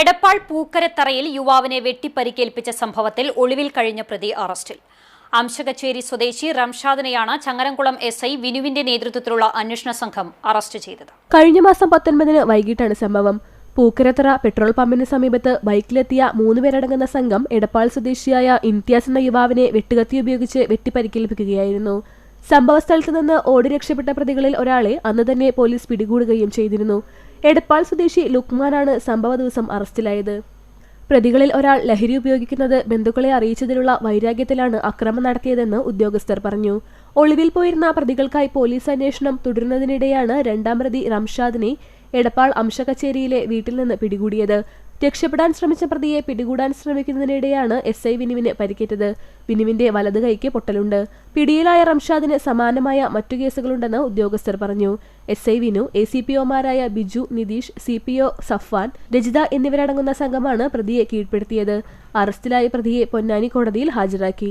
എടപ്പാൾ പൂക്കരത്തറയിൽ യുവാവിനെ വെട്ടിപ്പരിക്കേൽപ്പിച്ച സംഭവത്തിൽ ഒളിവിൽ കഴിഞ്ഞ പ്രതി അറസ്റ്റിൽ. അംശകച്ചേരി സ്വദേശി റംഷാദിനെയാണ് ചങ്ങരംകുളം എസ് ഐ വിനുവിന്റെ നേതൃത്വത്തിലുള്ള അന്വേഷണ സംഘം അറസ്റ്റ് ചെയ്തത്. കഴിഞ്ഞ മാസം പത്തൊൻപതിന് വൈകിട്ടാണ് സംഭവം. പൂക്കരത്തറ പെട്രോൾ പമ്പിന് സമീപത്ത് ബൈക്കിലെത്തിയ മൂന്നുപേരടങ്ങുന്ന സംഘം എടപ്പാൾ സ്വദേശിയായ ഇംതിയാസ് എന്ന യുവാവിനെ വെട്ടുകത്തി ഉപയോഗിച്ച് വെട്ടിപ്പരിക്കേൽപ്പിക്കുകയായിരുന്നു. സംഭവസ്ഥലത്ത് നിന്ന് ഓടി രക്ഷപ്പെട്ട പ്രതികളിൽ ഒരാളെ അന്ന് തന്നെ പോലീസ് പിടികൂടുകയും ചെയ്തിരുന്നു. എടപ്പാൾ സ്വദേശി ലുക്മാനാണ് സംഭവ ദിവസം അറസ്റ്റിലായത്. പ്രതികളിൽ ഒരാൾ ലഹരി ഉപയോഗിക്കുന്നത് ബന്ധുക്കളെ അറിയിച്ചതിലുള്ള വൈരാഗ്യത്തിലാണ് അക്രമം നടത്തിയതെന്ന് ഉദ്യോഗസ്ഥർ പറഞ്ഞു. ഒളിവിൽ പോയിരുന്ന പ്രതികൾക്കായി പോലീസ് അന്വേഷണം തുടരുന്നതിനിടെയാണ് രണ്ടാം പ്രതി റംഷാദിനെ എടപ്പാൾ അംശകച്ചേരിയിലെ വീട്ടിൽ നിന്ന് പിടികൂടിയത്. രക്ഷപ്പെടാൻ ശ്രമിച്ച പ്രതിയെ പിടികൂടാൻ ശ്രമിക്കുന്നതിനിടെയാണ് എസ് ഐ വിനുവിന് പരിക്കേറ്റത്. വിനുവിന്റെ വലത് കൈക്ക് പൊട്ടലുണ്ട്. പിടിയിലായ റംഷാദിന് സമാനമായ മറ്റു കേസുകളുണ്ടെന്ന് ഉദ്യോഗസ്ഥർ പറഞ്ഞു. S I Vinu A C P ഒമാരായ Biju Nitheesh C P O Safwan Rajitha എന്നിവരടങ്ങുന്ന സംഘമാണ് പ്രതിയെ കീഴ്പ്പെടുത്തിയത്. അറസ്റ്റിലായ പ്രതിയെ പൊന്നാനി കോടതിയിൽ ഹാജരാക്കി.